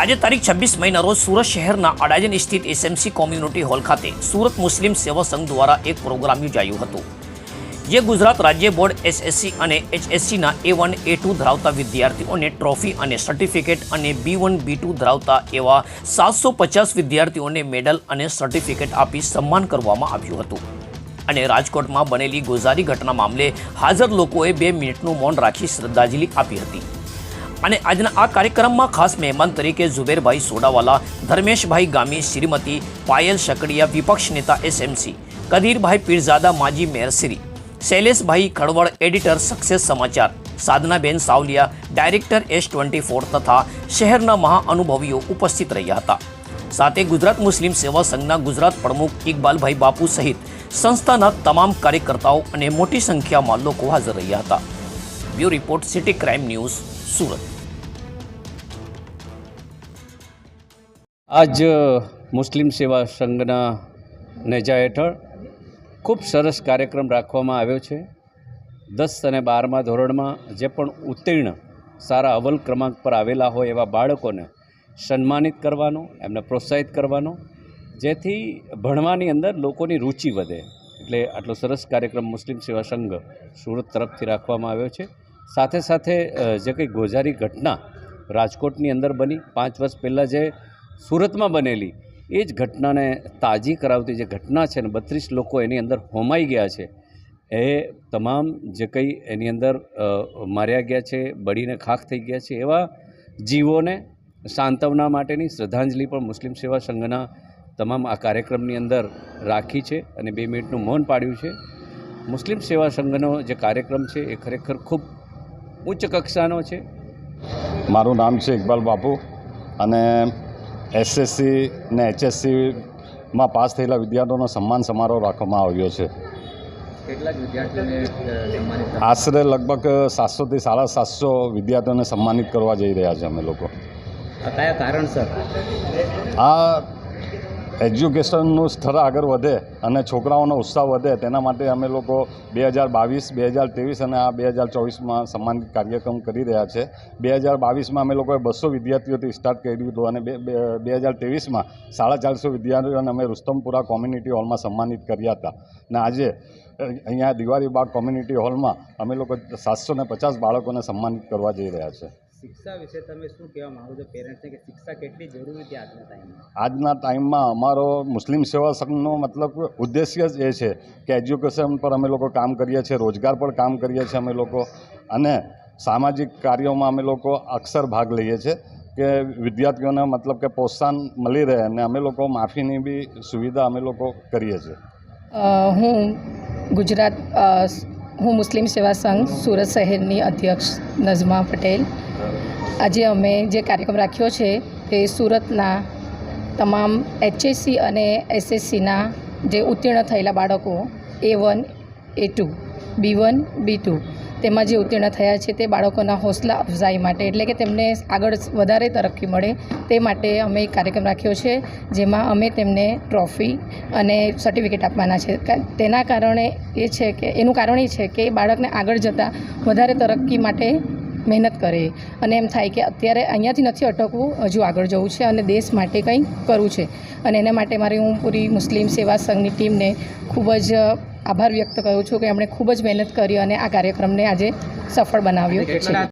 આજે તારીખ છવ્વીસ મહિના રોજ સુરત શહેરના અડાજન સ્થિત એસએમસી કોમ્યુનિટી હોલ ખાતે સુરત મુસ્લિમ સેવા સંઘ દ્વારા એક પ્રોગ્રામ યોજાયું હતું, જે ગુજરાત રાજ્ય બોર્ડ એસએસસી અને એચએસસીના એ વન એ ટુ ધરાવતા વિદ્યાર્થીઓને ટ્રોફી અને સર્ટિફિકેટ અને બી વન બી ટુ ધરાવતા એવા સાતસો પચાસ વિદ્યાર્થીઓને મેડલ અને સર્ટિફિકેટ આપી સન્માન કરવામાં આવ્યું હતું. અને રાજકોટમાં બનેલી ગોઝારી ઘટના મામલે હાજર લોકોએ બે મિનિટનું મૌન રાખી શ્રદ્ધાંજલિ આપી હતી. અને આજના આ કાર્યક્રમમાં ખાસ મહેમાન તરીકે ઝુબેરભાઈ સોડાવાલા, ધર્મેશભાઈ ગામી, શ્રીમતી પાયલ શકડિયા, વિપક્ષ નેતા એસએમસી, કદીરભાઈ પીરઝાદા, માજી મેયરશ્રી શૈલેષભાઈ ખડવળ, editor success Samachar, Sadhanaben Savaliya, director S twenty four તથા શહેરના મહાઅનુભવીઓ ઉપસ્થિત રહ્યા હતા. સાથે ગુજરાત મુસ્લિમ સેવા સંઘના ગુજરાત પ્રમુખ ઇકબાલભાઈ બાપુ સહિત સંસ્થાના તમામ કાર્યકર્તાઓ અને મોટી સંખ્યામાં લોકો હાજર રહ્યા હતા. Bureau report city crime news, Surat. આજ મુસ્લિમ સેવા સંઘના નેજા હેઠળ ખૂબ સરસ કાર્યક્રમ રાખવામાં આવ્યો છે. દસ અને બારમા ધોરણમાં જે પણ ઉત્તીર્ણ સારા અવલ ક્રમાંક પર આવેલા હોય એવા બાળકોને સન્માનિત કરવાનો, એમને પ્રોત્સાહિત કરવાનો, જેથી ભણવાની અંદર લોકોની રુચિ વધે. એટલે આટલો સરસ કાર્યક્રમ મુસ્લિમ સેવા સંઘ સુરત તરફથી રાખવામાં આવ્યો છે. સાથે સાથે જે કંઈ ગોઝારી ઘટના રાજકોટની અંદર બની, પાંચ વર્ષ પહેલાં જે સુરતમાં બનેલી. એ જ ઘટનાને તાજી કરાવતી જે ઘટના છે ને, બત્રીસ લોકો એની અંદર હોમાઈ ગયા છે. એ તમામ જે કંઈ એની અંદર માર્યા ગયા છે, બળીને ખાખ થઈ ગયા છે, એવા જીવોને સાંત્વના માટેની શ્રદ્ધાંજલિ પણ મુસ્લિમ સેવા સંઘના તમામ આ કાર્યક્રમની અંદર રાખી છે અને બે મિનિટનું મૌન પાડ્યું છે. મુસ્લિમ સેવા સંઘનો જે કાર્યક્રમ છે એ ખરેખર ખૂબ ઉચ્ચ કક્ષાનો છે. મારું નામ છે ઇકબાલ બાપુ અને એસએસસી ને એચએસસીમાં પાસ થયેલા વિદ્યાર્થીઓનો સન્માન સમારોહ રાખવામાં આવ્યો છે. આશરે લગભગ સાતસોથી સાડા સાતસો વિદ્યાર્થીઓને સન્માનિત કરવા જઈ રહ્યા છે અમે લોકો. કયા કારણસર? આ એજ્યુકેશનનું સ્તર આગળ વધે અને છોકરાઓનો ઉત્સાહ વધે, તેના માટે અમે લોકો બે હજાર બાવીસ, બે હજાર ત્રેવીસ અને આ બે હજાર ચોવીસમાં સન્માનિત કાર્યક્રમ કરી રહ્યા છે. બે હજાર બાવીસમાં અમે લોકોએ બસો વિદ્યાર્થીઓથી સ્ટાર્ટ કર્યું હતું અને બે બે હજાર ત્રેવીસમાં સાડા ચારસો વિદ્યાર્થીઓને અમે રુસ્તમપુરા કોમ્યુનિટી હોલમાં સન્માનિત કર્યા હતા. અને આજે અહીંયા દિવાળી બાગ કોમ્યુનિટી હોલમાં અમે લોકો સાતસો ને પચાસ બાળકોને સન્માનિત કરવા જઈ રહ્યા છે. શિક્ષા વિશે તમે શું કહેવા માંગો છો? પેરેન્ટ્સને કે શિક્ષા કેટલી જરૂરી છે આજના ટાઈમમાં આજના ટાઈમમાં અમારો મુસ્લિમ સેવા સંઘનો મતલબ ઉદ્દેશ્ય જ એ છે કે એજ્યુકેશન પર અમે લોકો કામ કરીએ છીએ રોજગાર પર કામ કરીએ છીએ અમે લોકો અને સામાજિક કાર્યોમાં અમે લોકો અક્ષર ભાગ લઈએ છીએ કે વિદ્યાર્થીઓને મતલબ કે પ્રોત્સાહન મળી રહે અને અમે લોકો માફીની બી સુવિધા અમે લોકો કરીએ છીએ. હું ગુજરાત હું મુસ્લિમ સેવા સંઘ સુરત શહેરની અધ્યક્ષ નઝમા પટેલ આજે અમે જે કાર્યક્રમ રાખ્યો છે તે સુરતના તમામ એચએસસી અને એસએસસીના જે ઉત્તીર્ણ થયેલા બાળકો A one A two B one B two તેમાં જે ઉત્તીર્ણ થયા છે તે બાળકોના હોસલા અફઝાઈ માટે, એટલે કે તેમને આગળ વધારે તરક્કી મળે તે માટે અમે એક કાર્યક્રમ રાખ્યો છે, જેમાં અમે તેમને ટ્રોફી અને સર્ટિફિકેટ આપવાના છે. તેના કારણે એ છે કે, એનું કારણ એ છે કે બાળકને આગળ જતાં વધારે તરક્કી માટે મહેનત કરે. અને એમ થાય કે અત્યારે અહીંયાથી નથી અટકવું, હજુ આગળ જવું છે અને દેશ માટે કંઈ કરવું છે. અને એના માટે મારી હું પૂરી મુસ્લિમ સેવા સંઘની ટીમને ખૂબ જ આભાર વ્યક્ત કરું છું કે એમણે ખૂબ જ મહેનત કરી અને આ કાર્યક્રમને આજે સફળ બનાવ્યો છે.